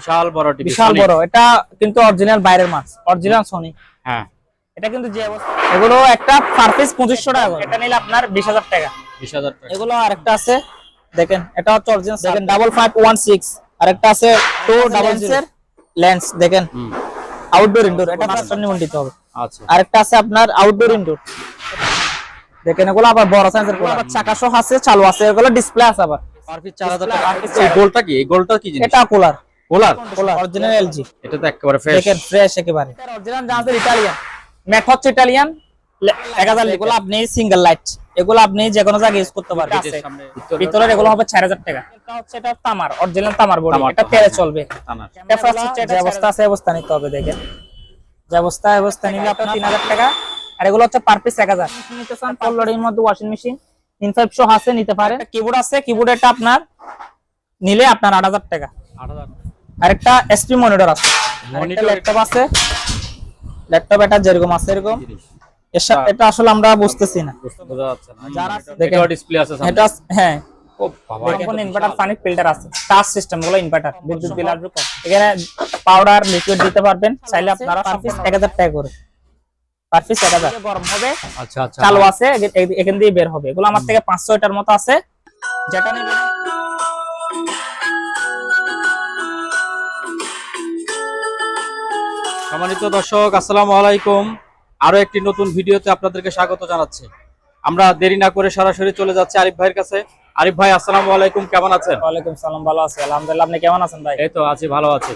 বিশাল বড় টিভি বিশাল বড়। এটা কিন্তু অরিজিনাল বাইরের মাছ। অরিজিনাল সোনি হ্যাঁ। এটা কিন্তু যে অবস্থা এগুলো একটা পার পিস পঁচিশশো টাকা এটা নিলে আপনার বিশ হাজার টাকা। বিশ হাজার টাকা। এগুলো আরেকটা আছে দেখেন এটা হচ্ছে অরিজিনাল দেখেন ডাবল ফাইভ ওয়ান সিক্স আরেকটা আছে টু ডাবল এর লেন্স দেখেন। আউটডোর ইনডোর এটা মাস্টার নিবন্ধিত হবে। আচ্ছা। আরেকটা আছে আপনার আউটডোর ইনডোর দেখেন এগুলো আবার বড় সাইজেরগুলো আবার চাকা সহ আছে চালু আছে এগুলো ডিসপ্লে আছে আবার। পার পিস চার হাজার টাকা এই গোলটা কি? এই গোলটা কি জিনিস? এটা কুলার কোলার অরিজিনাল এলজি এটা তো একেবারে ফ্রেশ দেখেন ফ্রেশ একেবারে। অরিজিনাল জাহাজের ম্যাট হচ্ছে হাজার এগুলো আপনি সিঙ্গেল লাইট এগুলো আপনি যে কোনো জায়গায় ইউজ করতে পারবেন। ভিতরের এগুলো হবে চার হাজার টাকা। এটা হচ্ছে এটা তামার অরিজিনাল তামার বডি এটা তেলে চলবে। এটা হচ্ছে অবস্থা আছে অবস্থা নিতে হবে দেখেন। যে অবস্থা অবস্থা নিলে আপনার তিন হাজার টাকা। আর এগুলো হচ্ছে পার পিস এক হাজার। নিতে চান পল্লরের মধ্যে ওয়াশিং মেশিন ইনফাইভ শো আছে নিতে পারেন। কিবোর্ড আছে। কিবোর্ডেরটা আপনার নিলে আপনার আট হাজার টাকা। আট হাজার আরেকটা এসপি মনিটর আছে। Monitor ল্যাপটপ আছে। ল্যাপটপ এটা যেরকম আছে এরকম। এর সাথে- এটা আসলে আমরা বুঝতেছি না। বুঝতে বোঝা যাচ্ছে না। যারা দেখেন ডিসপ্লে আছে এটা হ্যাঁ। ও ইনভার্টার পানি ফিল্টার আছে। টাচ সিস্টেমগুলো ইনভার্টার বিদ্যুৎ বিল আসবে এখানে পাউডার লিকুইড দিতে পারবেন। চাইলে আপনারা পার পিস এক হাজার টাকা করে। পার পিস এক হাজার। গরম হবে। আচ্ছা আচ্ছা। চালু আছে। এখান দিয়ে বের হবে। এগুলো আমার থেকে পাঁচশো এটার মতো আছে। যেটা নেবেন। সম্মানিত দর্শক আসসালামু আলাইকুম। আরও একটি নতুন ভিডিওতে আপনাদেরকে স্বাগত জানাচ্ছি। আমরা দেরি না করে সরাসরি চলে যাচ্ছি আরিফ ভাইয়ের কাছে। আরিফ ভাই আসসালামু আলাইকুম কেমন আছেন? ওয়ালাইকুম সালাম ভালো আছি। আলহামদুলিল্লাহ আপনি কেমন আছেন ভাই? এই তো আছি ভালো আছি।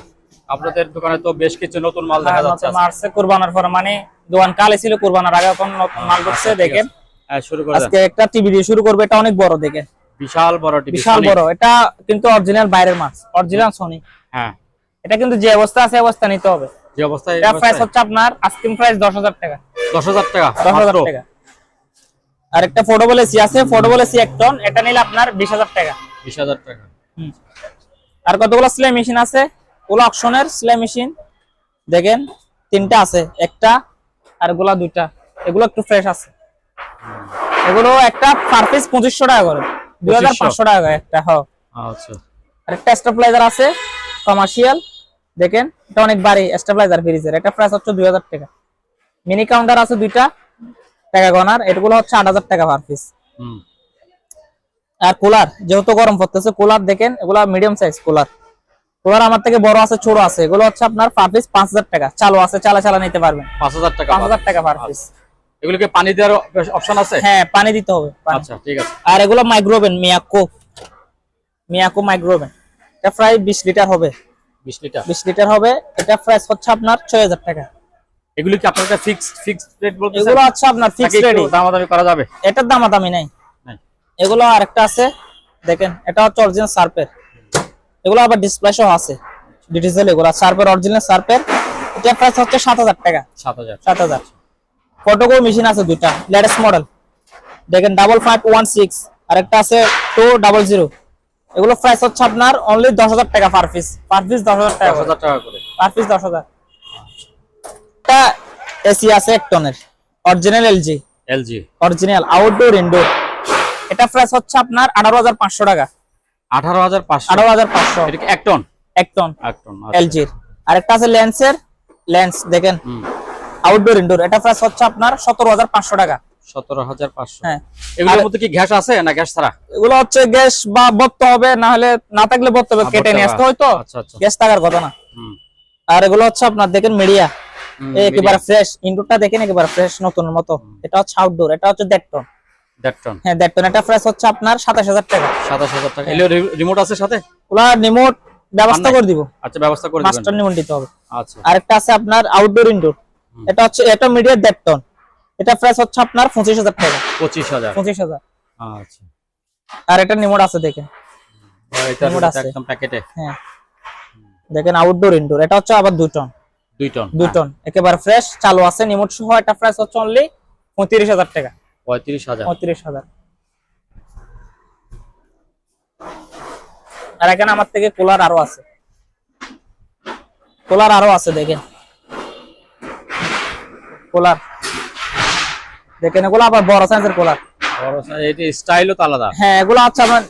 আপনাদের দোকানে তো বেশ কিছু নতুন মাল দেখা যাচ্ছে মার্চে কুরবানার পর। মানে দোকান কালে ছিল কুরবানার আগে এখন নতুন মাল ঢুকছে দেখেন। হ্যাঁ শুরু করে আজকে একটা টিভি দিয়ে শুরু করবে এটা অনেক বড় দেখে বিশাল বড় টিভি বিশাল বড়। এটা কিন্তু অরিজিনাল বাইরের মাছ অরিজিনাল সোনি হ্যাঁ। এটা কিন্তু যে অবস্থা আছে অবস্থা নিতে হবে। যে অবস্থায় এটা প্রাইস হচ্ছে আপনার আস্কিং প্রাইস দশ হাজার টাকা। দশ হাজার টাকা দশ হাজার মাত্র? টাকা। আর একটা ফোটোবল এসি আছে ফোটোবল এসি এক টন এটা নিলে আপনার বিশ হাজার টাকা। বিশ হাজার টাকা। আর কতগুলো সেলাই মেশিন আছে? ওগুলো অপশনের সেলাই মেশিন দেখেন তিনটা আছে একটা আর এগুলা দুইটা। এগুলো একটু ফ্রেশ আছে। এগুলো একটা পার পিস পঁচিশশো টাকা করে। দুই হাজার পাঁচশো টাকা করে একটা হ। আচ্ছা। আর একটা স্টেবিলাইজার আছে কমার্শিয়াল দেখেন এটা অনেক বাড়ি স্টেবিলাইজার ফ্রিজের এটা প্রাইস হচ্ছে দুই হাজার টাকা। মিনি কাউন্টার আছে দুইটা টাকা গনার। এগুলো হচ্ছে আট হাজার টাকা পার পিস আর কুলার যেহেতু গরম পড়তেছে কুলার দেখেন এগুলো মিডিয়াম সাইজ কুলার কুলার আমার থেকে বড় আছে ছোট আছে। এগুলো হচ্ছে আপনার পার পিস পাঁচ হাজার টাকা। চালু আছে চালা চালা নিতে পারবেন। পাঁচ হাজার টাকা পাঁচ হাজার টাকা পার পিস এগুলোকে পানি দেওয়ার অপশন আছে? হ্যাঁ পানি দিতে হবে আচ্ছা ঠিক আছে। আর এগুলো মাইক্রোওভেন মিয়াকো মিয়াকো মাইক্রোওভেন এটা প্রায় বিশ লিটার হবে। বিশ লিটার? বিশ লিটার হবে। এটা প্রাইস হচ্ছে আপনার ছয় হাজার টাকা। এগুলো কি আপনার ফিক্স ফিক্স রেট বলতে এগুলো হচ্ছে আপনার ফিক্স রেডি দামাদামি করা যাবে? এটার দাম দামি নাই। এগুলো আরেকটা আছে দেখেন এটা হচ্ছে অরিজিনাল সার্পের এগুলো আবার ডিসপ্লে সহ আছে ডিজিটাল এগুলো। সার্পের অরিজিনাল সার্পের এটা প্রাইস হচ্ছে সাত হাজার টাকা। সাত হাজার সাত হাজার ফটোকো মেশিন আছে দুইটা লেটেস্ট মডেল দেখেন ডাবল ফাইভ ওয়ান সিক্স আরেকটা আছে টু ডাবল জিরো এগুলো প্রাইস হচ্ছে আপনার অনলি দশ হাজার টাকা পার পিস পার পিস দশ হাজার টাকা দশ হাজার টাকা করে। পার পিস দশ হাজার। এটা এসি আছে এক টনের। Original LG LG original outdoor indoor এটা প্রাইস হচ্ছে আপনার আঠারো হাজার পাঁচশো টাকা। আঠারো হাজার পাঁচশো। আঠারো হাজার পাঁচশো। এটা কি এক টন? এক টন। এক টন আচ্ছা। এলজির আরেকটা আছে লেন্সের লেন্স দেখেন। আউটডোর ইনডোর এটা প্রাইস হচ্ছে আপনার সতেরো হাজার পাঁচশো টাকা। সতেরো হাজার পাঁচশো। হ্যাঁ। এগুলোর মধ্যে কি গ্যাস আছে না গ্যাস ছাড়া? এগুলো হচ্ছে গ্যাস বা বত্ত হবে না হলে না থাকলে বত্ত হবে কেটে নিয়ে আসতে হয়তো আচ্ছা আচ্ছা। গ্যাস থাকার কথা না। আর এগুলো হচ্ছে আপনার দেখেন মিডিয়া। হুম, একেবারে ফ্রেশ ইনডোরটা দেখেন একেবারে ফ্রেশ নতুনের মতো। এটা হচ্ছে আউটডোর এটা হচ্ছে দেড় টন দেড় টন হ্যাঁ দেড় টন এটা প্রাইস হচ্ছে আপনার সাতাশ হাজার টাকা। সাতাশ হাজার টাকা। রিমোট আছে সাথে? রিমোট ব্যবস্থা করে দিব। আচ্ছা ব্যবস্থা করে মাস্টার হবে। আচ্ছা। আরেকটা আছে আপনার আউটডোর ইনডোর এটা হচ্ছে এটা মিডিয়া দেড় টন এটা প্রাইস হচ্ছে আপনার পঁচিশ হাজার টাকা। পঁচিশ হাজার। পঁচিশ হাজার। আচ্ছা। আর এটা নিমোট আছে দেখেন এটা Remote আছে। একদম প্যাকেটে হ্যাঁ। দেখেন আউটডোর ইনডোর এটা হচ্ছে আবার দুই টন দুই টন দুই টন একেবারে ফ্রেশ চালু আছে। নিমোট সহ এটা প্রাইস হচ্ছে অনলি পঁয়ত্রিশ হাজার টাকা। পঁয়ত্রিশ হাজার। পঁয়ত্রিশ হাজার। আর এখানে আমার থেকে কুলার আরও আছে। কুলার আরও আছে দেখেন। কুলার দেখেন এগুলো আবার বড় সাইজের বড় size, এটি স্টাইলও আলাদা। হ্যাঁ এগুলো আপনার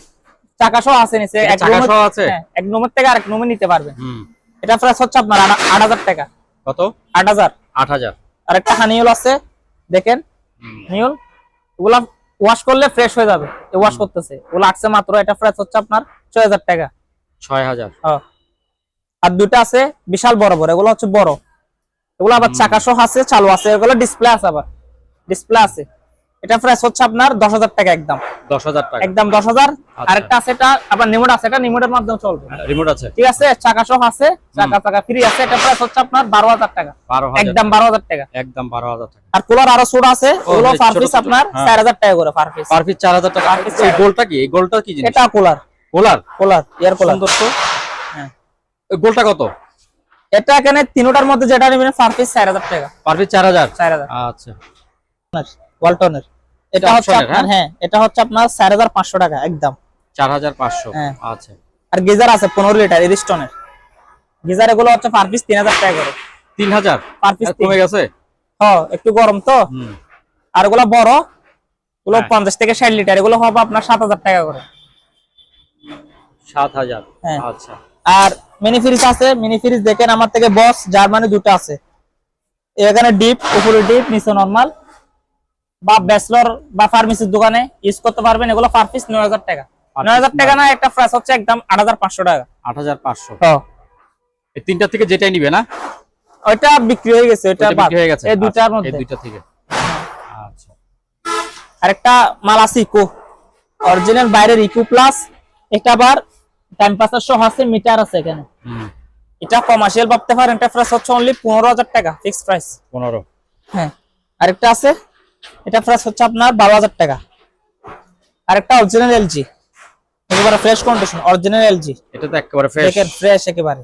চাকা সহ আছে নিচে এক রুমের- সহ আছে? হ্যাঁ, এক রুমের থেকে আরেক রুমে নিতে পারবেন হুম। এটা প্রাইস হচ্ছে আপনার আট আট হাজার টাকা। কত? আট হাজার। আট হাজার। আর একটা হানিউল আছে দেখেন নিউল ওগুলা ওয়াশ করলে ফ্রেশ হয়ে যাবে ওয়াশ করতেছে। ওগুলো আসছে মাত্র এটা প্রাইস হচ্ছে আপনার ছয় হাজার টাকা। ছয় হাজার। হ্যাঁ। আর দুটো আছে বিশাল বড় বড় এগুলো হচ্ছে বড়। এগুলো আবার চাকা সহ আছে চালু আছে এগুলো ডিসপ্লে আছে আবার। ডিসপ্লে আছে। এটা প্রাইস হচ্ছে আপনার দশ হাজার টাকা একদম। দশ হাজার টাকা। একদম দশ হাজার। আচ্ছা। আরেকটা আছে এটা আবার নিমোট আছে এটা নিমোটের মাধ্যমে চলবে। রিমোট আছে। ঠিক আছে চাকা সহ আছে চাকা চাকা ফ্রি আছে এটা প্রাইস হচ্ছে আপনার বারো হাজার টাকা। একদম বারো হাজার টাকা। একদম বারো হাজার টাকা। আর কুলার আরও ছোট আছে ওগুলো এই পার পিস আপনার হ্যাঁ। চার হাজার টাকা করে পার পিস পার পিস চার হাজার টাকা। এই গোলটা কি? এই গোলটা কি জিনিস? এটা কুলার কোলার কুলার এয়ার কুলার সুন্দর তো। হ্যাঁ। এই গোলটা কত? এটা এখানে তিনটার মধ্যে যেটা নেবেন পার পিস চার হাজার টাকা। পার পিস চার হাজার? চার হাজার। আচ্ছা। ওয়ালটনের। এটা এটা হচ্ছে আপনার হ্যাঁ? এটা হচ্ছে আপনার চার হাজার পাঁচশো টাকা একদম। চার হাজার পাঁচশো হ্যাঁ। আচ্ছা। আর গিজার আছে পনেরো লিটার এরিস্টনের গিজার এগুলো হচ্ছে পার পিস তিন হাজার টাকা করে। তিন হাজার? পার পিস কমে গেছে? হ্যাঁ একটু গরম তো। আর এগুলো বড় এগুলো হ্যাঁ। পঞ্চাশ থেকে ষাট লিটার এগুলো হবে আপনার সাত হাজার টাকা করে। সাত হাজার হ্যাঁ। আচ্ছা। আর মিনি ফ্রিজ আছে মিনি ফ্রিজ দেখেন আমার থেকে বস জার্মানি দুটো আছে। এখানে ডিপ উপরে ডিপ নিচে নরমাল বা ব্যাচলর বা ফার্মেসির দোকানে ইউজ করতে পারবেন। এগুলো পার পিস নয় হাজার টাকা। নয় হাজার টাকা না একটা প্রাইস হচ্ছে একদম আট হাজার পাঁচশো টাকা। আট হাজার পাঁচশো। হ্যাঁ। এই তিনটা থেকে যেটাই নিবে না? ওইটা বিক্রি হয়ে গেছে ওইটা বিক্রি হয়ে গেছে। এই দুটার আচ্ছা, এই মধ্যে। দুইটা থেকে। আচ্ছা। আরেকটা মাল আছে ইকো। অরিজিনাল বাইরের ইকো প্লাস এটা আবার টাইম পাসের সহ আছে মিটার আছে এখানে। এটা কমার্শিয়াল ভাবতে পারেন এটা প্রাইস হচ্ছে অনলি পনেরো হাজার টাকা ফিক্স প্রাইস পনেরো। হ্যাঁ। আরেকটা আছে এটা প্রাইস হচ্ছে আপনার বারো হাজার টাকা। আরেকটা অরিজিনাল এলজি একেবারে ফ্রেশ কন্ডিশন অরিজিনাল এলজি এটা তো একেবারে ফ্রেশ দেখেন ফ্রেশ একেবারে।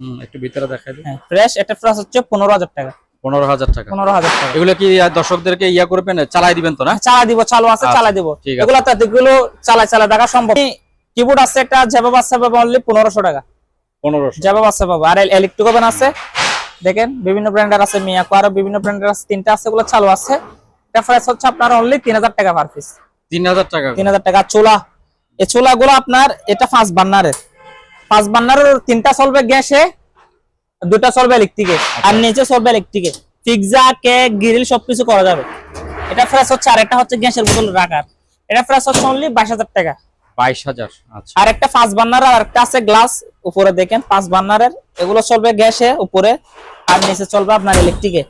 হুম একটু ভিতরে দেখাই দিই। হ্যাঁ ফ্রেশ এটা প্রাইস হচ্ছে পনেরো হাজার টাকা। পনেরো হাজার টাকা। পনেরো হাজার টাকা। এগুলো কি দর্শকদেরকে ইয়া করবেন চালাই দিবেন তো না? চালা দিব চালু আছে আচ্ছা, চালা দিব। এগুলো তো এগুলো চালাই চালাই দেখা সম্ভব। কিবোর্ড আছে একটা জেবা বাচ্চা পাবো অনলি পনেরোশো টাকা। পনেরোশো। জেবা বাচ্চা পাবো আর ইলেকট্রিক ওভেন আছে। দেখেন বিভিন্ন ব্র্যান্ডের আছে মিয়াকো আর বিভিন্ন ব্র্যান্ডের আছে তিনটা আছে এগুলো চালু আছে। এটা প্রাইস হচ্ছে আপনার অনলি তিন হাজার টাকা পার পিস তিন হাজার টাকা। তিন হাজার টাকা চুলা। এই চুলা গুলো আপনার এটা পাঁচ বান্নারের পাঁচ বান্নারের তিনটা চলবে গ্যাসে দুটা চলবে ইলেকট্রিকে আর নিচে চলবে ইলেকট্রিকে পিৎজা কেক গ্রিল সবকিছু করা যাবে। এটা প্রাইস হচ্ছে আর একটা হচ্ছে গ্যাসের বোতল রাখার। এটা প্রাইস হচ্ছে অনলি বাইশ হাজার টাকা। বাইশ হাজার আচ্ছা। আর একটা পাঁচ বান্নার আর একটা আছে গ্লাস উপরে দেখেন পাঁচ বান্নারের এগুলো চলবে গ্যাসে উপরে। আর নিচে চলবে আপনার ইলেকট্রিকে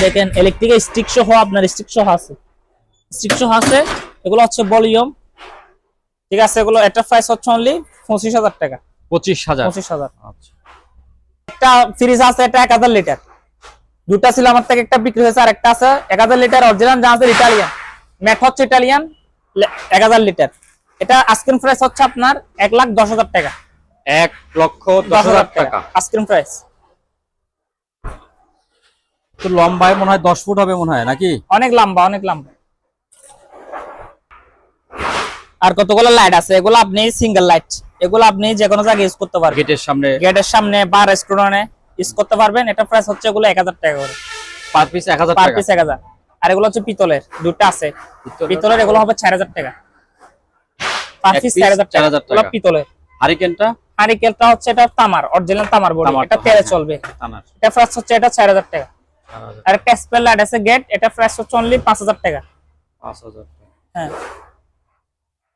দেখেন ইলেকট্রিকে স্টিক সহ আপনার স্টিক সহ আছে। স্টিক সহ আছে এগুলো হচ্ছে ভলিউম ঠিক আছে এগুলো এটা প্রাইস হচ্ছে অনলি পঁচিশ হাজার টাকা। পঁচিশ হাজার। পঁচিশ হাজার। আচ্ছা। একটা ফ্রিজ আছে এটা এক হাজার লিটার দুটা ছিল আমার থেকে একটা বিক্রি হয়েছে আর একটা আছে এক হাজার লিটার অরিজিনাল যা আছে ইটালিয়ান ম্যাট হচ্ছে ইটালিয়ান এক হাজার লিটার এটা আইসক্রিম প্রাইস হচ্ছে আপনার এক লাখ দশ হাজার টাকা। এক লক্ষ দশ হাজার টাকা। আইসক্রিম প্রাইস তো লম্বায় মনে হয় দশ ফুট হবে মনে হয় নাকি? অনেক লম্বা অনেক লম্বা। আর কতগুলো লাইট আছে? এগুলো আপনি সিঙ্গেল লাইট এগুলো আপনি যে কোনো জায়গায় ইউজ করতে পারবেন। গেটের সামনে। গেটের সামনে বা রেস্টুরেন্টে ইউজ করতে পারবেন। এটা প্রাইস হচ্ছে এগুলো এক হাজার টাকা করে। পার পিস এক হাজার পার পিস এক হাজার। আর এগুলো হচ্ছে পিতলের দুটো আছে। পিতলের- এগুলো হবে চার হাজার টাকা। পার পিস piece চার হাজার টাকা। 4,000 টাকা। এগুলো পিতলের। হারিকেনটা হারিকেলটা হচ্ছে এটা তামার অরিজিনাল তামার বডি। এটা তেলে হ্যাঁ। চলবে। তামার। এটা প্রাইস হচ্ছে এটা চার হাজার টাকা। চার হাজার, আর একটা স্পেল লাইট আছে গেট এটা প্রাইস হচ্ছে অনলি পাঁচ হাজার টাকা। পাঁচ হাজার টাকা। হ্যাঁ।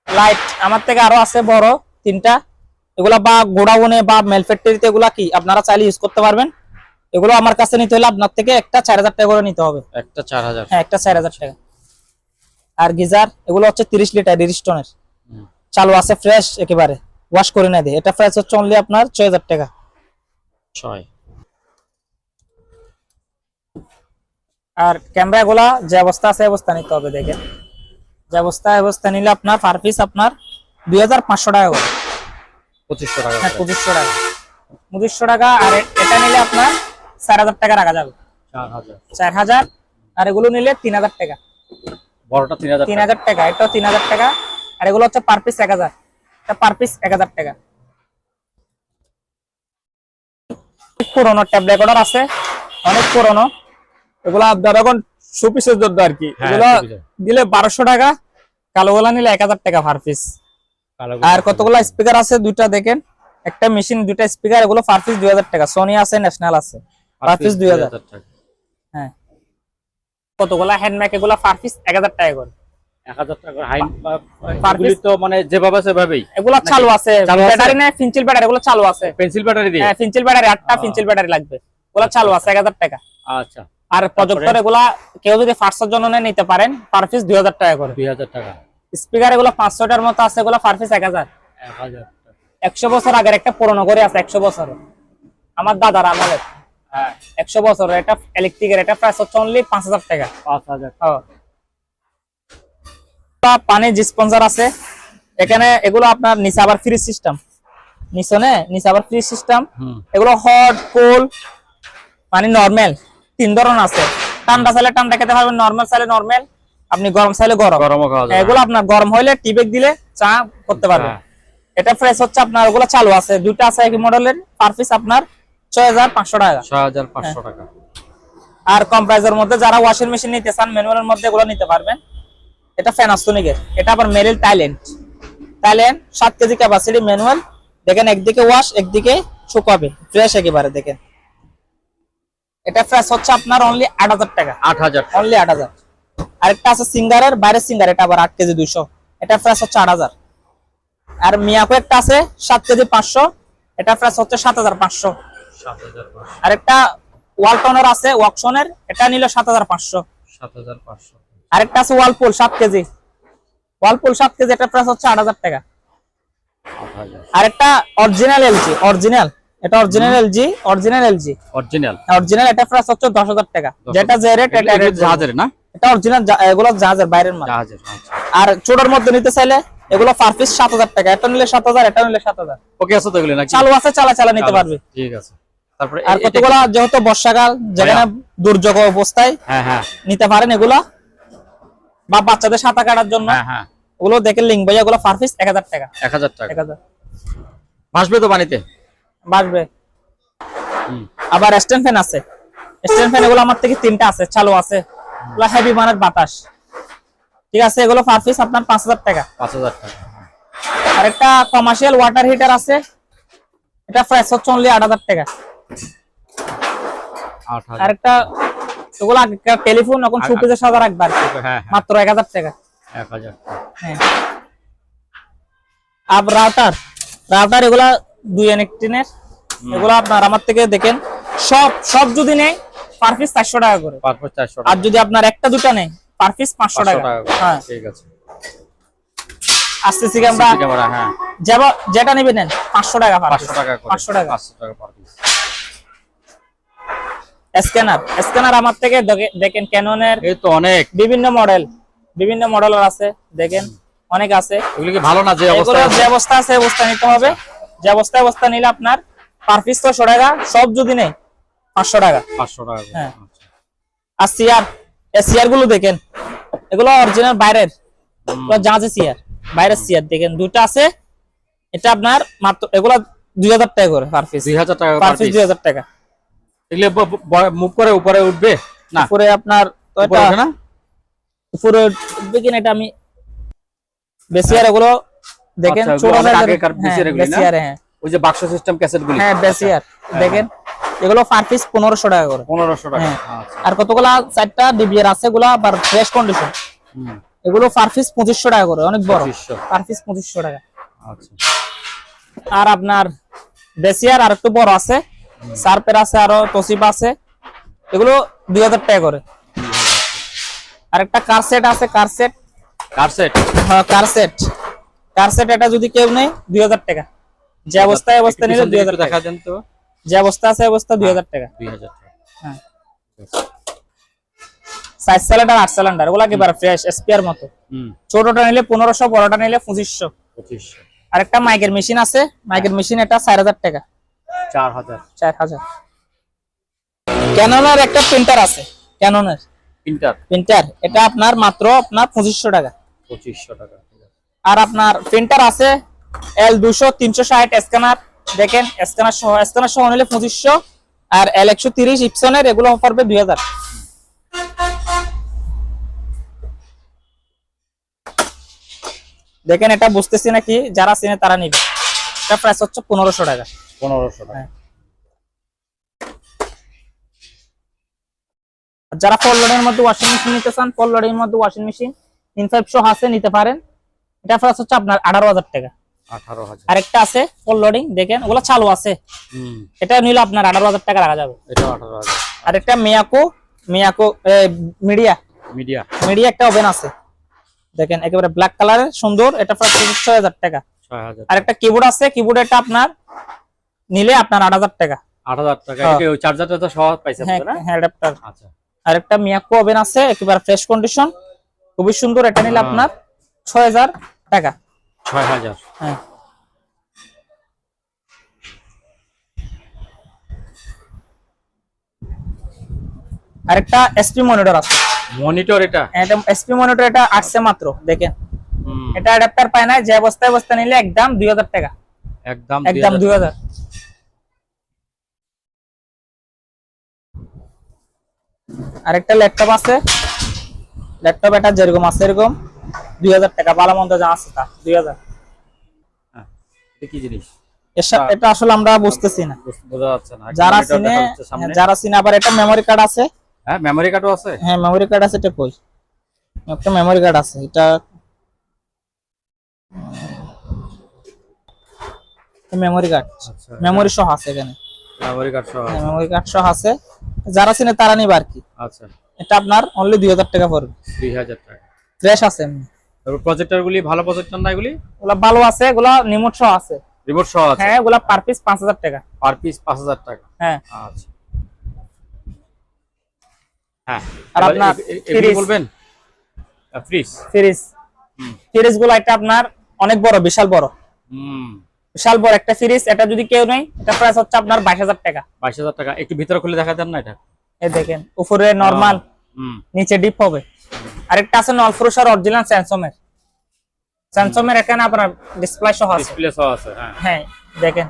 লাইট আমার থেকে আরও আছে বড় তিনটা। এগুলা বা গোডাউনে বা মেল ফ্যাক্টরিতে এগুলা কি? আপনারা চাইলে ইউজ করতে পারবেন। এগুলো আমার কাছে নিতে হলে আপনার থেকে একটা চার হাজার টাকা করে নিতে হবে। একটা চার হাজার। হ্যাঁ একটা চার হাজার টাকা। আর গিজার এগুলো হচ্ছে তিরিশ লিটার রিস্টনের। চালু আছে ফ্রেশ একেবারে। ওয়াশ করে না দিয়ে এটা প্রাইস হচ্ছে অনলি আপনার ছয় হাজার টাকা। ছয়। আর ক্যামেরা গুলা যে অবস্থা আছে অবস্থা নিতে হবে দেখেন। যে অবস্থা অবস্থা নিলে আপনার পার পিস আপনার দুই হাজার পাঁচশো টাকা করে। পঁচিশশো টাকা হ্যাঁ পঁচিশশো টাকা। পঁচিশশো টাকা আর এটা নিলে আপনার চার হাজার টাকা রাখা যাবে। চার হাজার। আর এগুলো নিলে তিন হাজার টাকা। বড়টা তিন হাজার তিন টাকা। হাজার টাকা এটাও তিন হাজার টাকা আর এগুলো হচ্ছে পার পিস এক হাজার। এটা পার পিস এক হাজার টাকা। পুরোনো ট্যাব রেকর্ডার আছে অনেক পুরোনো। এগুলো আপনার এখন সুপিসের জন্য আর কি। হ্যাঁ, এগুলো দিলে বারোশো টাকা কালো গোলা নিলে এক হাজার টাকা পার পিস আর কতগুলো স্পিকার আছে? দুইটা দেখেন। একটা মেশিন দুটা স্পিকার এগুলো পার পিস দুই হাজার টাকা। সোনি আছে ন্যাশনাল আছে। পার পিস দুই হাজার। হ্যাঁ। কতগুলা হ্যান্ডম্যাক এগুলো পার পিস এক হাজার টাকা করে। এক হাজার টাকা হাই Per এগুলি তো মানে যেভাবে সেভাবেই। এগুলো চালু আছে। ব্যাটারি না ফিনচিল ব্যাটারি এগুলো চালু আছে। পেন্সিল ব্যাটারি হ্যাঁ ব্যাটারি আটটা আহ। ব্যাটারি লাগবে। ওগুলো চালু আছে এক হাজার টাকা। আচ্ছা। আর প্রজেক্টর এগুলা কেউ যদি ফার্স্টের জন্য নেয় নিতে পারেন পার পিস দুই হাজার টাকা করে। দুই হাজার টাকা। স্পিকার এগুলো পাঁচশোটার মতো আছে এগুলো পার পিস এক হাজার। একশো বছর আগের একটা পুরনো করে আছে একশো বছর আমার দাদার আমাদের হ্যাঁ। একশো বছর এটা ইলেকট্রিকের এটা প্রাইস হচ্ছে অনলি পাঁচ হাজার টাকা। পাঁচ হাজার। তা পানির ডিসপেন্সার আছে এখানে এগুলো আপনার নিচে আবার ফ্রিজ সিস্টেম নিচে নে নিচে আবার ফ্রিজ সিস্টেম এগুলো হট কোল পানি নরমাল তিন ধরনের আছে। ঠান্ডা চাইলে ঠান্ডা খেতে পারবেন নরমাল চাইলে নরমাল আপনি গরম চাইলে গরম। এগুলো আপনার গরম হইলে টিবেক দিলে চা করতে পারবেন। হ্যাঁ। এটা ফ্রেশ হচ্ছে আপনার ওগুলো চালু আছে। দুইটা আছে একই মডেলের পার পিস আপনার ছয় হাজার পাঁচশো টাকা। ছয় হাজার পাঁচশো টাকা। আর কম প্রাইসের মধ্যে যারা ওয়াশিং মেশিন নিতে চান ম্যানুয়ালের মধ্যে এগুলো নিতে পারবেন। এটা ফ্যানাস্তনিকের এটা আবার মেরিল টাইল্যান্ড টাইল্যান্ড সাত কেজি ক্যাপাসিটি ম্যানুয়াল দেখেন একদিকে ওয়াশ একদিকে শুকাবে। ফ্রেশ একেবারে দেখেন। এটা প্রাইস হচ্ছে আপনার অনলি আট হাজার টাকা। আট হাজার টাকা। অনলি আট হাজার। আরেকটা আছে সিঙ্গারের বাইরের সিঙ্গার এটা আবার আট কেজি দুইশো। এটা প্রাইস হচ্ছে আট হাজার। আর মিয়াকো একটা আছে সাত কেজি পাঁচশো। এটা প্রাইস হচ্ছে সাত হাজার পাঁচশো। সাত হাজার পাঁচশো। আরেকটা ওয়ালটনের আছে ওয়াকশনের এটা নিল সাত হাজার পাঁচশো। সাত হাজার পাঁচশো। আরেকটা আছে ওয়ালপুল সাত কেজি। ওয়ালপুল সাত কেজি এটা প্রাইস হচ্ছে আট হাজার টাকা। আট হাজার। আরেকটা অরিজিনাল এলজি অরিজিনাল এটা original LG original LG original original এটা প্রাইস হচ্ছে দশ হাজার টাকা। যেটা যে রেট এটা জাহাজের না? এটা অরিজিনাল এগুলো জাহাজের বাইরের মাল। জাহাজের আচ্ছা। আর ছোটর মধ্যে নিতে চাইলে এগুলো পার পিস সাত হাজার টাকা। এটা নিলে সাত হাজার এটা নিলে সাত হাজার। ওকে আছে তো এগুলি নাকি? চালু আছে চালা চালা নিতে পারবে। ঠিক আছে। তারপরে আর কতগুলা যেহেতু বর্ষাকাল যেখানে দুর্যোগ অবস্থায় হ্যাঁ হ্যাঁ। নিতে পারেন এগুলা। বা বাচ্চাদের সাঁতার কাটার জন্য। হ্যাঁ হ্যাঁ। ওগুলো দেখে লিঙ্ক ভাইয়া ওগুলো পার পিস এক হাজার টাকা। এক হাজার টাকা। এক হাজার। ভাসবে তো পানিতে? বাড়বে আবার স্ট্যান্ড ফ্যান আছে। স্ট্যান্ড ফ্যান এগুলো আমার থেকে তিনটা আছে চালু আছে। এগুলো হেভি মানের বাতাস। ঠিক আছে এগুলো পার পিস আপনার পাঁচ হাজার টাকা। পাঁচ হাজার টাকা। আর একটা কমার্শিয়াল ওয়াটার হিটার আছে। এটা প্রাইস হচ্ছে অনলি আট হাজার টাকা। আর একটা এগুলো আগেকার টেলিফোন এখন সুপিসের সাদা রাখবে আর হ্যাঁ হ্যাঁ। মাত্র এক হাজার টাকা। এক হাজার টাকা। হ্যাঁ। আর রাউটার রাউটার এগুলা দুই এনএকটিনের এগুলো আপনার আমার থেকে দেখেন সব সব যদি নেই পার পিস চারশো টাকা করে। পারপর চারশো আর যদি আপনার একটা দুটো নেই পার পিস পাঁচশো পাঁচশো টাকা। টাকা করে। হ্যাঁ। ঠিক আছে। আসতেছি ক্যামেরা হ্যাঁ। যেটা নেবেন নেন পাঁচশো টাকা পার পাঁচশো টাকা করে। পাঁচশো টাকা। পাঁচশো টাকা পার পিস স্ক্যানার। স্ক্যানার আমার থেকে দেখে- দেখেন ক্যাননের। এই তো অনেক। বিভিন্ন মডেল। বিভিন্ন মডেলের আছে দেখেন। অনেক আছে। এগুলি কি ভালো না যে অবস্থা যে অবস্থা আছে অবস্থা নিতে হবে। যে অবস্থা অবস্থা নিলে আপনার পার পিস ছশো টাকা সব যদি নেই পাঁচশো টাকা। পাঁচশো টাকা হ্যাঁ। আচ্ছা। আর সিয়ার এই সিয়ারগুলো দেখেন এগুলো অরিজিনাল বাইরের বাইরের দেখেন দুটো আছে এটা আপনার মাত্র এগুলো দুই হাজার টাকা করে পার পিস দুই হাজার টাকা পার পিস দুই হাজার টাকা। এগুলি মুভ করে উপরে উঠবে? না। উপরে আপনার উপরে উঠবে কিনা এটা আমি বেসিয়ার এগুলো দেখেন আচ্ছা, হ্যাঁ, হ্যাঁ। ওই যে বাক্স সিস্টেম ক্যাসেট গুলি হ্যাঁ বেসিয়ার। দেখেন এগুলো পার পিস পনেরোশো টাকা করে। পনেরোশো টাকা। আচ্ছা। আর কতগুলা চারটা ডিবিআর আছে এগুলা আবার ফ্রেশ কন্ডিশন এগুলো পার পিস পঁচিশশো টাকা করে অনেক বড়। 2500 পার পিস টাকা। আচ্ছা। আর আপনার বেসিয়ার আর একটু বড় আছে। সার্পের আছে আরও তসিপ আছে। এগুলো দুই হাজার টাকা করে। আর একটা কার সেট আছে কার সেট কার সেট হ্যাঁ কার সেট কার সেট এটা যদি কেউ নেই দুই হাজার টাকা। যে অবস্থায় অবস্থা নিলে দুই হাজার টাকা দেন তো যে অবস্থা আছে অবস্থা দুই হাজার টাকা। দুই হাজার টাকা। হ্যাঁ। সাইজ সিলিন্ডার আট সিলিন্ডার ওগুলা একেবারে ফ্রেশ এসপিআর মতো? ছোটটা নিলে পনেরোশো বড়টা নিলে পঁচিশশো। পঁচিশশো। আর একটা মাইকের মেশিন আছে মাইকের মেশিন এটা চার হাজার টাকা। চার হাজার। চার হাজার। ক্যাননের একটা প্রিন্টার আছে। ক্যাননের প্রিন্টার প্রিন্টার এটা আপনার মাত্র আপনার পঁচিশশো টাকা। পঁচিশশো টাকা। আর আপনার প্রিন্টার আছে এল দুশো তিনশো ষাট স্ক্যানার। দেখেন স্ক্যানার সহ স্ক্যানার সহ নিলে পঁচিশশো। আর এল একশো তিরিশ ইপসনের এগুলো পড়বে দুই হাজার। দেখেন এটা বুঝতেছি নাকি? যারা চিনে তারা নিবে। এটা প্রাইস হচ্ছে পনেরোশো টাকা। পনেরোশো টাকা। হ্যাঁ। যারা ফল লোডের মধ্যে ওয়াশিং মেশিন নিতে চান ফল লোডের মধ্যে ওয়াশিং মেশিন ইনফাইভ শো আছে নিতে পারেন। এটা প্রাইস হচ্ছে আপনার আঠারো হাজার টাকা। আরেকটা আছে ফল লোডিং দেখেন ওগুলো চালু আছে। হুম। এটা নিলে আপনার আঠারো হাজার টাকা রাখা যাবে। আরেকটা Miyako Miyako Midea. Midea. Midea একটা ওভেন আছে। দেখেন একেবারে ব্ল্যাক কালারের সুন্দর। এটা প্রায় ছয় হাজার টাকা। আর একটা কিবোর্ড আছে কিবোর্ড এটা আপনার নিলে আপনার আট হাজার টাকা। আট হাজার টাকা। এটা ওই চার্জারটা তো সহ পাইছে হ্যাঁ আপনারা? হ্যাঁ অ্যাডাপ্টার আচ্ছা। আর একটা মিয়াকো ওভেন আছে একেবারে ফ্রেশ কন্ডিশন খুবই সুন্দর এটা নিলে হ্যাঁ। আপনার ছয় হাজার। টাকা? ছয় হাজার। হ্যাঁ। আরেকটা এসপি মনিটর আছে। মনিটর এটা? এটা এসপি মনিটর এটা আসছে মাত্র দেখেন। এটা অ্যাডাপ্টার পায় না যে অবস্থায় অবস্থা নিলে একদম দুই হাজার টাকা। একদম একদম দুই হাজার। আরেকটা ল্যাপটপ আছে। ল্যাপটপ এটা যেরকম আছে এরকম। দুই হাজার টাকা ভালো মন্দ যা আছে তা দুই হাজার। হ্যাঁ, এটা কি জিনিস? এটা আসলে আমরা বুঝতেছি না। বোঝা যাচ্ছে না। যারা। হ্যাঁ, যারা চিনে আবার এটা মেমরি কার্ড আছে? হ্যাঁ মেমোরি কার্ডও আছে? হ্যাঁ মেমরি কার্ড আছে এটা কই? একটা মেমরি কার্ড আছে এটা মেমরি কার্ড মেমরি সহ আছে এখানে। মেমোরি কার্ড সহ আছে। মেমরি কার্ড সহ আছে। যারা চিনে তারা নিবে আর কি। আচ্ছা। এটা আপনার অনলি দুই হাজার টাকা পড়বে। দুই হাজার টাকা। ফ্রেশ আছে তারপর প্রজেক্টর গুলি ভালো প্রজেক্টর না এগুলি? ওগুলা ভালো আছে এগুলা নিমোট সহ আছে। রিমোট সহ আছে? হ্যাঁ এগুলা পার পিস পাঁচ হাজার টাকা। পার পিস পাঁচ হাজার টাকা? হ্যাঁ। আচ্ছা। হ্যাঁ। আর আপনার এগুলি বলবেন? ফ্রিজ ফ্রিজ ফ্রিজগুলা এটা আপনার অনেক বড় বিশাল বড়। হুম। বিশাল বড় একটা ফ্রিজ এটা যদি কেউ নেই এটা প্রাইস হচ্ছে আপনার বাইশ হাজার টাকা। বাইশ হাজার টাকা। একটু ভিতরে খুলে দেখা দেন না এটা? এই দেখেন উপরে নরমাল নিচে ডিপ হবে। আরেকটা আছে নলফ্রুশার অরিজিনাল স্যামসমের স্যামসমের এখানে আপনার ডিসপ্লে সহ আছে। ডিসপ্লে সহ আছে হ্যাঁ। হ্যাঁ দেখেন।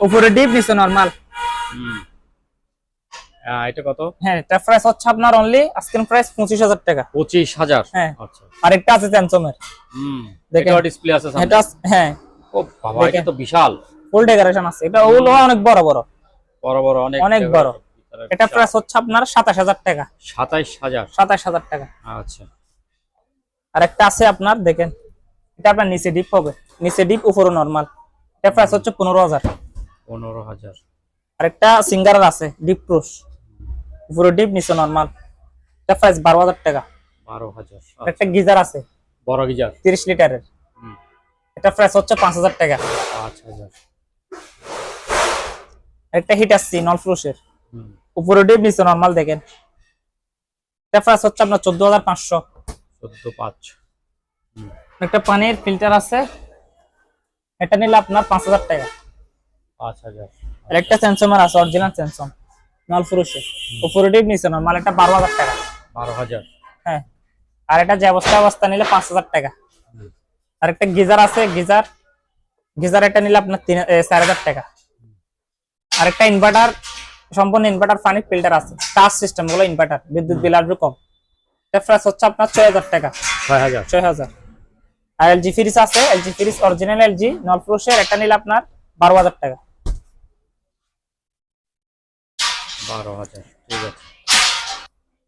উপরে ডিপ নিচে নরমাল হুম। এটা কত? হ্যাঁ এটা প্রাইস হচ্ছে আপনার অনলি আজকের প্রাইস পঁচিশ হাজার টাকা। পঁচিশ হাজার? হ্যাঁ। আচ্ছা। আরেকটা আছে স্যামসমের হুম দেখেন। এটাও ডিসপ্লে আছে সামনে। এটা হ্যাঁ। ও বাবা এটা তো বিশাল। ফুল ডেকোরেশন আছে। এটা ওগুলো অনেক বড় বড়। বড় বড় অনেক অনেক বড়। এটা প্রাইস হচ্ছে আপনার সাতাশ হাজার টাকা। সাতাইশ হাজার? সাতাশ হাজার টাকা। আচ্ছা। আর একটা আছে আপনার দেখেন এটা আপনার নিচে ডিপ হবে। নিচে ডিপ উপরে নরমাল এটা প্রাইস হচ্ছে পনেরো হাজার। পনেরো হাজার। আর একটা সিঙ্গার আছে ডিপ প্রুশ উপরে ডিপ নিচে নরমাল এটা প্রাইস বারো হাজার টাকা। বারো হাজার একটা গিজার আছে বড় গিজার? তিরিশ লিটারের। এটা প্রাইস হচ্ছে পাঁচ হাজার টাকা। পাঁচ হাজার। একটা হিট আসছে নল ফ্লুসের হুম, উপরে ডিপ নিচে নরমাল দেখেন। এটা হচ্ছে আপনার চোদ্দ হাজার পাঁচশো। একটা পানির ফিল্টার আছে। এটা নিলে আপনার পাঁচ হাজার টাকা। পাঁচ হাজার। একটা স্যামসং আছে অরিজিনাল স্যামসং নল ফুরুষের উপরে ডিপ নিচে নরমাল এটা বারো হাজার টাকা। বারো হাজার। হ্যাঁ। আর এটা যে অবস্থা অবস্থা নিলে পাঁচ হাজার টাকা। আর একটা গিজার আছে গিজার। গিজার এটা নিলে আপনার তিন চার হাজার টাকা। আর একটা ইনভার্টার সম্পূর্ণ ইনভার্টার পানির ফিল্টার আছে। টাচ সিস্টেমগুলো ইনভার্টার বিদ্যুৎ বিল আসবে কম প্রাইস হচ্ছে আপনার ছয় হাজার টাকা। ছয় হাজার। ছয় হাজার। আর এলজি ফ্রিজ আছে এলজি ফ্রিজ অরিজিনাল এলজি নল ফ্রোশের এটা নিলে আপনার বারো হাজার টাকা। বারো হাজার ঠিক আছে।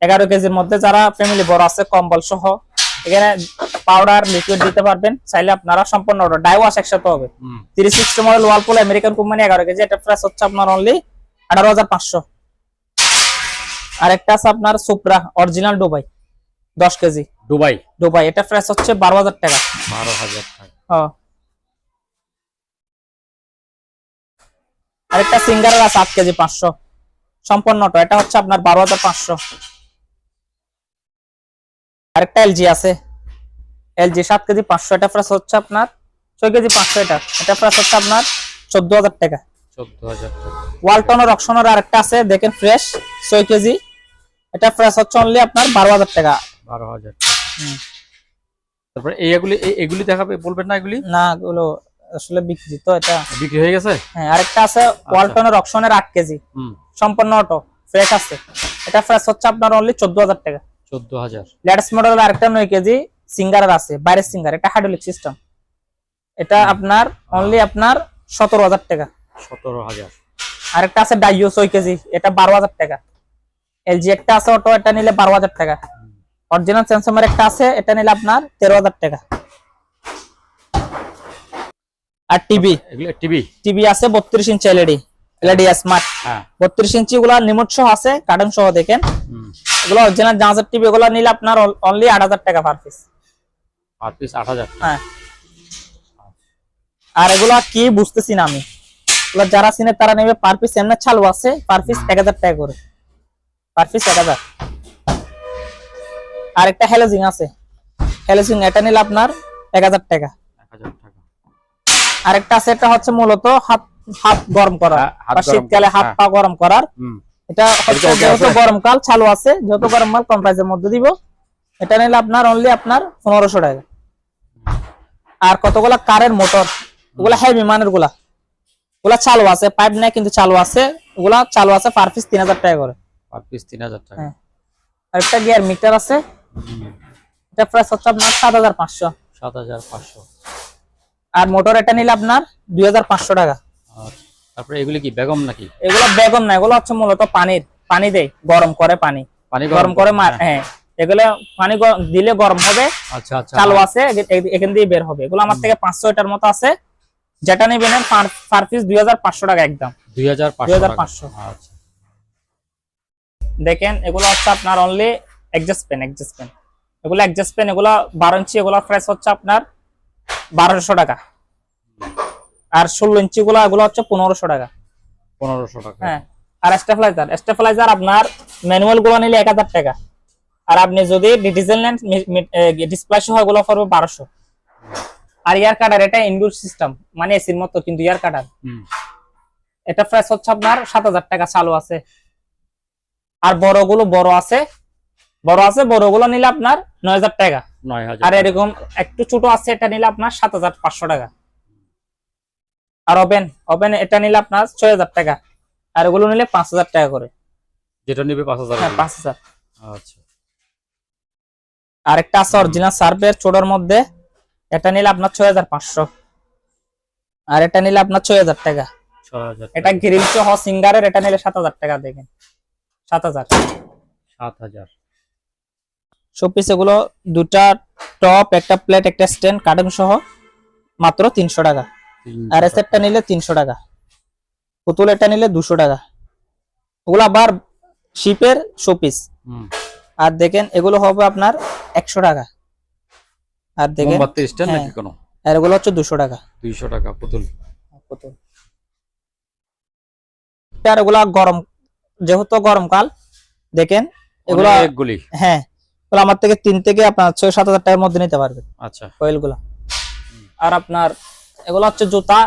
এগারো কেজির মধ্যে যারা ফ্যামিলি বড় আছে কম্বল সহ এখানে পাউডার লিকুইড দিতে পারবেন। চাইলে আপনারা সম্পূর্ণ ডাই ওয়াশ একসাথে হবে। তিরিশ sixty model Whirlpool American company এগারো কেজি এটা প্রাইস হচ্ছে আপনার অনলি আঠারো হাজার পাঁচশো। আর একটা আছে আপনার সুপ্রা অরিজিনাল ডুবাই দশ কেজি। দুবাই? ডুবাই এটা প্রাইস হচ্ছে বারো হাজার টাকা। বারো হাজার টাকা। আরেকটা সিঙ্গারের আছে আট কেজি পাঁচশো। সম্পূর্ণটা এটা হচ্ছে আপনার বারো হাজার পাঁচশো। আরেকটা এলজি আছে। এলজি সাত কেজি পাঁচশো এটা প্রাইস হচ্ছে আপনার ছয় কেজি পাঁচশো এটা। এটা প্রাইস হচ্ছে আপনার চোদ্দ হাজার টাকা। ওয়ালটনের অকশনের আরেকটা আছে দেখেন ফ্রেশ ছয় কেজি। এটা প্রাইস হচ্ছে অনলি আপনার বারো হাজার টাকা। বারো হাজার তারপরে এই এগুলি দেখাবে বলবেন না এগুলি? না এগুলো আসলে বিক্রি তো এটা। বিক্রি হয়ে গেছে? হ্যাঁ আরেকটা আছে ওয়ালটনের অকশনের আট কেজি। সম্পূর্ণ অটো ফ্রেশ আছে। এটা ফ্রেশ হচ্ছে আপনার অনলি চোদ্দ হাজার টাকা। চোদ্দ হাজার। লেটেস্ট মডেল আরেকটা নয় কেজি সিঙ্গারের আছে বাইরের সিঙ্গার এটা হাইড্রোলিক সিস্টেম এটা আপনার অনলি আপনার সতেরো হাজার টাকা। সতেরো হাজার। আরেকটা আছে ডাইও ছয় কেজি এটা বারো হাজার টাকা। এলজি একটা আছে অটো এটা নিলে বারো হাজার টাকা। অরিজিনাল স্যামসাংয়ের একটা আছে এটা নিলে আপনার তেরো হাজার টাকা। আর টিভি টিভি টিভি আছে বত্রিশ ইঞ্চি এলইডি এলইডি স্মার্ট হ্যাঁ। বত্রিশ ইঞ্চি গুলা রিমোট সহ আছে কার্টন সহ দেখেন। এগুলো অরিজিনাল জাহাজের টিভি এগুলো নিলে আপনার অনলি আট হাজার টাকা পার পিস পার পিস আট হাজার হ্যাঁ। আর এগুলা কি বুঝতেছি না আমি। এগুলো যারা চিনে তারা নেবে পার পিস এমনি চালু আছে পার পিস এক হাজার টাকা করে। পার পিস এক হাজার। আর একটা হ্যালোজিং আছে। হ্যালোজিং এটা নিলে আপনার এক হাজার টাকা। আর একটা আছে এটা হচ্ছে মূলত হাত হাত গরম করা হ্যাঁ, গরম শীতকালে হাত হ্যাঁ। পা গরম করার। এটা হচ্ছে যেহেতু গরমকাল চালু আছে যেহেতু গরমকাল কম প্রাইসের মধ্যে দিব। এটা নিলে আপনার অনলি আপনার পনেরোশো টাকা। আর কতগুলা কারের মোটর ওগুলা হেভি মানেরগুলা। ওগুলা চালু আছে পাইপ নাই কিন্তু চালু আছে। ওগুলা চালু আছে পার পিস তিন হাজার টাকা করে। পার পিস তিন হাজার টাকা। হ্যাঁ। আর একটা গিয়ার মিটার আছে। এটা প্রাইস হচ্ছে আপনার সাত হাজার পাঁচশো। সাত হাজার পাঁচশো। আর মোটর এটা নিলে আপনার দুই হাজার পাঁচশো টাকা। আর তারপরে এগুলি কি বেগম নাকি? এগুলো বেগম না এগুলো হচ্ছে মূলত পানির পানি দেয় গরম করে পানি। পানি গরম করে মার হ্যাঁ। এগুলো পানি দিলে গরম হবে। আচ্ছা আচ্ছা। চালু আছে এখান দিয়ে বের হবে। এগুলো আমার থেকে পাঁচশো এটার মতো আছে। যেটা নেবেন পার পিস দুই হাজার পাঁচশো টাকা একদম। দুই হাজার পাঁচশো 2500 আচ্ছা। দেখেন এগুলো হচ্ছে আপনার only adjust fan adjust fan এগুলো অ্যাডজাস্ট পেন এগুলো বারো ইঞ্চি এগুলো প্রাইস হচ্ছে আপনার বারোশো টাকা। আর ষোলো ইঞ্চি গুলো এগুলো হচ্ছে পনেরোশো টাকা। পনেরোশো টাকা। হ্যাঁ আর স্টেফলাইজার স্টেফলাইজার আপনার ম্যানুয়ালগুলো নিলে এক হাজার টাকা। আর আপনি যদি ডিজিটাল নেন ডিসপ্লে সহ এগুলো পড়বে বারোশো। আর ইয়ার কাটার এটা ইনডোর সিস্টেম মানে এসির মতো কিন্তু ইয়ার কাটার। এটা প্রাইস হচ্ছে আপনার সাত হাজার টাকা চালু আছে। আর বড়গুলো বড় আছে। বড় আছে বড়গুলো নিলে আপনার নয় হাজার টাকা। আর এরকম একটু ছোট আছে এটা নিলে আপনার সাত হাজার পাঁচশো টাকা। আর ওভেন ওভেন এটা নিলে আপনার ছয় হাজার টাকা। আর এগুলো নিলে পাঁচ হাজার টাকা করে। যেটা নিবে পাঁচ হাজার হ্যাঁ পাঁচ হাজার। আচ্ছা। আর একটা আছে অরিজিনাল সার্ভের ছোটর মধ্যে। এটা নিলে আপনার ছয় হাজার পাঁচশো। আর এটা নিলে আপনার ছয় হাজার টাকা। এটা গ্রিল সহ সিঙ্গারের এটা নিলে সাত হাজার টাকা দেখেন। সাত হাজার। সাত হাজার। শোপিস এগুলো দুটা টপ একটা প্লেট একটা স্ট্যান্ড কার্টন সহ মাত্র তিনশো টাকা। আর এসেটটা নিলে তিনশো টাকা। পুতুল এটা নিলে দুশো টাকা। ওগুলো আবার শিপের শোপিস আর দেখেন এগুলো হবে আপনার একশো টাকা। আর দেখেন মোমবাতি স্ট্যান্ড হ্যাঁ। নাকি কোনো? আর এগুলো হচ্ছে দুশো টাকা। দুইশো টাকা পুতুল। পুতুল। আর এগুলা গরম যেহেতু গরমকাল দেখেন এগুলো এগুলি হ্যাঁ এগুলো আমার থেকে তিন থেকে আপনার ছয় সাত হাজার টাকার মধ্যে নিতে পারবেন। আচ্ছা। কয়েলগুলা আর আপনার এগুলো হচ্ছে জুতা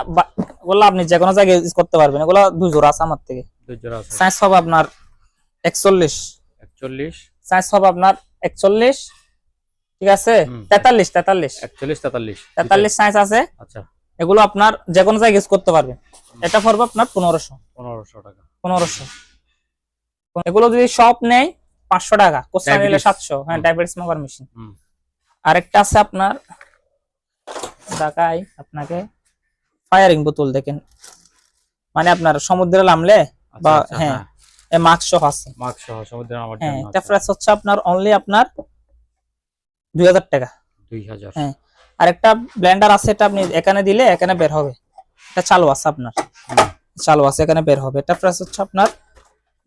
এগুলো আপনি যে কোনো জায়গায় ইউজ করতে পারবেন। এগুলো দুই জোড়া আছে আমার থেকে। দুই জোড়া আছে। সাইজ হবে আপনার একচল্লিশ। একচল্লিশ। সাইজ হবে আপনার একচল্লিশ। ঠিক আছে। তেতাল্লিশ তেতাল্লিশ। একচল্লিশ তেতাল্লিশ। তেতাল্লিশ সাইজ আছে। আচ্ছা। এগুলো আপনার যে কোনো জায়গায় ইউজ করতে পারবেন এটা পড়বে আপনার পনেরোশো। পনেরোশো টাকা। পনেরোশো। এগুলো যদি সব নেয় পাঁচশো টাকা। কোস্টা নিলে। সাতশো। হ্যাঁ। ডায়াবেটিস মাপার মেশিন আরেকটা আছে আপনার দেখাই আপনাকে ফায়ারিং বোতল দেখেন। মানে আপনার সমুদ্রে নামলে আচ্ছা, বা আচ্ছা, হ্যাঁ হ্যাঁ। এ মাস্ক সহ আছে। মাস্ক সহ সমুদ্রের আমার হ্যাঁ জন্য এটা আচ্ছা। প্রাইস হচ্ছে আপনার অনলি আপনার দুই হাজার টাকা। দুই হাজার। হ্যাঁ আর একটা ব্লেন্ডার আছে এটা আপনি এখানে দিলে এখানে বের হবে। এটা চালু আছে আপনার। চালু আছে এখানে বের হবে। এটা প্রাইস হচ্ছে আপনার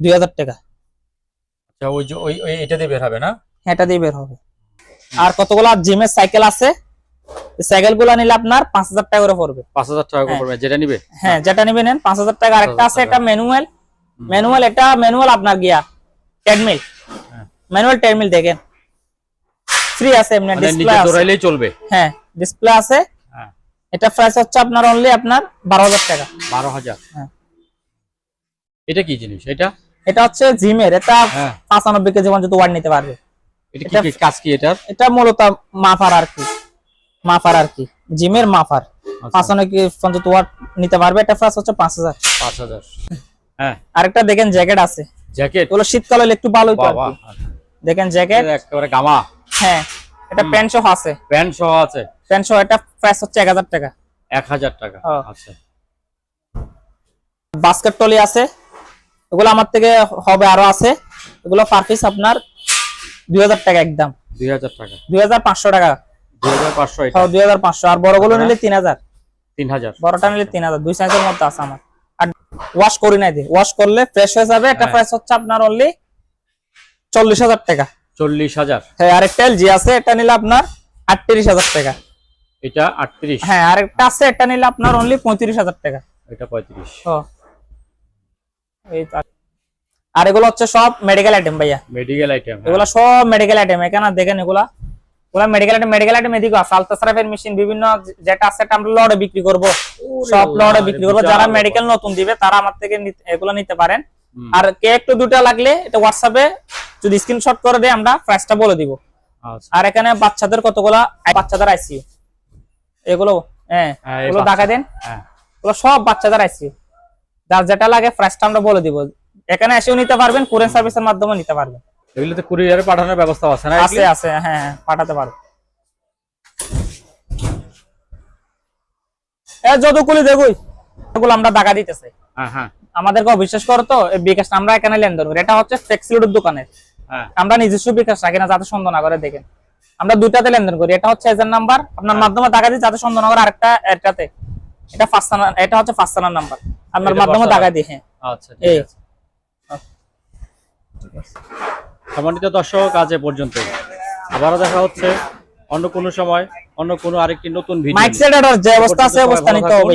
দুই হাজার টাকা। আচ্ছা ওই যে ওই এটা দিয়ে বের হবে না? হ্যাঁ, এটা দিয়ে বের হবে। আর কতগুলো জিমের সাইকেল আছে? সাইকেলগুলা নিলে আপনার পাঁচ হাজার টাকা করে পড়বে। পাঁচ হাজার টাকা করে হ্যাঁ। পড়বে যেটা নিবে? হ্যাঁ যেটা নিবে নেন পাঁচ হাজার টাকা। আরেকটা আছে 5,000 এটা ম্যানুয়াল ম্যানুয়াল এটা ম্যানুয়াল আপনার গিয়া ট্রেডমিল। ম্যানুয়াল ট্রেডমিল দেখেন। ফ্রি আছে এমনি মানে ডিসপ্লে নিচে আছে। দৌড়াইলেই চলবে? হ্যাঁ ডিসপ্লে আছে। হ্যাঁ। এটা প্রাইস হচ্ছে আপনার অনলি আপনার বারো হাজার টাকা। বারো হাজার? হ্যাঁ। এটা কি জিনিস? এটা? এটা হচ্ছে জিমের এটা হ্যাঁ। পাঁচানব্বই কেজি পর্যন্ত ওয়াট নিতে পারবে। এটা কি কাজ কি এটার? এটা মূলত মাফার আর কি। মাফার আর কি। জিমের মাফার। আচ্ছা, পাঁচানব্বই কেজি পর্যন্ত ওয়াট নিতে পারবে। এটা প্রাইস হচ্ছে পাঁচ হাজার। পাঁচ হাজার। হ্যাঁ। আরেকটা দেখেন জ্যাকেট আছে। জ্যাকেট? এগুলো শীতকালে হলে একটু ভালোই বাবা দেখেন জ্যাকেট। একেবারে গামা। হ্যাঁ এটা প্যান্ট সহ আছে। প্যান্ট সহ আছে। প্যান্ট সহ এটা প্রাইস হচ্ছে এক হাজার টাকা। এক হাজার টাকা হ্যাঁ। আচ্ছা। বাস্কেট টলি আছে এগুলো আমার থেকে হবে আরও আছে। এগুলো পার পিস আপনার দুই হাজার টাকা একদম। দুই হাজার টাকা। দুই হাজার পাঁচশো টাকা। দুই হাজার পাঁচশো এটা। দুই হাজার পাঁচশো। আর বড়গুলো নিলে তিন হাজার। তিন হাজার। বড়টা নিলে তিন হাজার। দুই সাইজের মধ্যে আছে আমার। আর ওয়াশ করি নাই দিয়ে ওয়াশ করলে ফ্রেশ হয়ে যাবে। একটা হ্যাঁ। প্রাইস হচ্ছে আপনার অনলি চল্লিশ হাজার টাকা। চল্লিশ হাজার। হ্যাঁ আরেকটা এলজি আছে এটা নিলে আপনার আটত্রিশ হাজার টাকা। এটা আটত্রিশ? হ্যাঁ আরেকটা আছে এটা নিলে আপনার অনলি পঁয়ত্রিশ হাজার টাকা। এটা পঁয়ত্রিশ। এই আর এগুলো হচ্ছে সব মেডিকেল আইটেম ভাইয়া। মেডিকেল আইটেম এগুলো সব মেডিকেল আইটেম এখানে দেখেন এগুলা। ওগুলা মেডিকেল আইটেম মেডিকেল আইটেম এদিকে আছে আলট্রাসাউন্ডের মেশিন বিভিন্ন যেটা আছে এটা আমরা লড়ে বিক্রি করব। সব লড়ে বিক্রি করব। যারা মেডিকেল নতুন দিবে তারা আমার থেকে এগুলো নিতে পারেন। আর কে একটু দুটা লাগলে এটা হোয়াটসঅ্যাপে যদি স্ক্রিনশট করে দেয় আমরা প্রাইসটা বলে দিব। আচ্ছা। আর এখানে বাচ্চাদের কতগুলা বাচ্চাদের আইসিইউ এগুলো হ্যাঁ হ্যাঁ, এগুলো দেখা দেন। হ্যাঁ। এগুলো সব বাচ্চাদের আইসিইউ যার যেটা লাগে প্রাইসটা আমরা বলে দিব। এখানে এসেও নিতে পারবেন কুরিয়ার সার্ভিসের মাধ্যমে নিতে পারবেন। এগুলোতে কুরিয়ারে পাঠানোর ব্যবস্থা আছে না আছে আছে হ্যাঁ হ্যাঁ পাঠাতে পারো। এ যদুকুলি দেখুই। এগুলো আমরা টাকা দিতেছে। হ্যাঁ হ্যাঁ আমাদেরকে বিশ্বাস করো তো বিকাশ আমরা এখানে লেনদেন করি। এটা হচ্ছে ফ্লেক্সিলিটির দোকানে। হ্যাঁ। আমরা নিজস্ব বিকাশ রাখি না যাতে সন্দেহ না করে দেখেন। আমরা দুইটাতে লেনদেন করি। এটা হচ্ছে এজেন্ট নাম্বার আপনার মাধ্যমে টাকা দিই যাতে সন্দেহ না করে আরেকটা এটাতে। এটা এটা হচ্ছে নাম্বার আপনার মাধ্যমে টাকা দিই হ্যাঁ। আচ্ছা ঠিক আছে। সম্মানিত দর্শক আজ এ পর্যন্তই। আবারও দেখা হচ্ছে অন্য কোনো সময় অন্য কোনো আরেকটি নতুন ভিডিও মাইক সেটের যে অবস্থা আছে অবস্থা নিতে হবে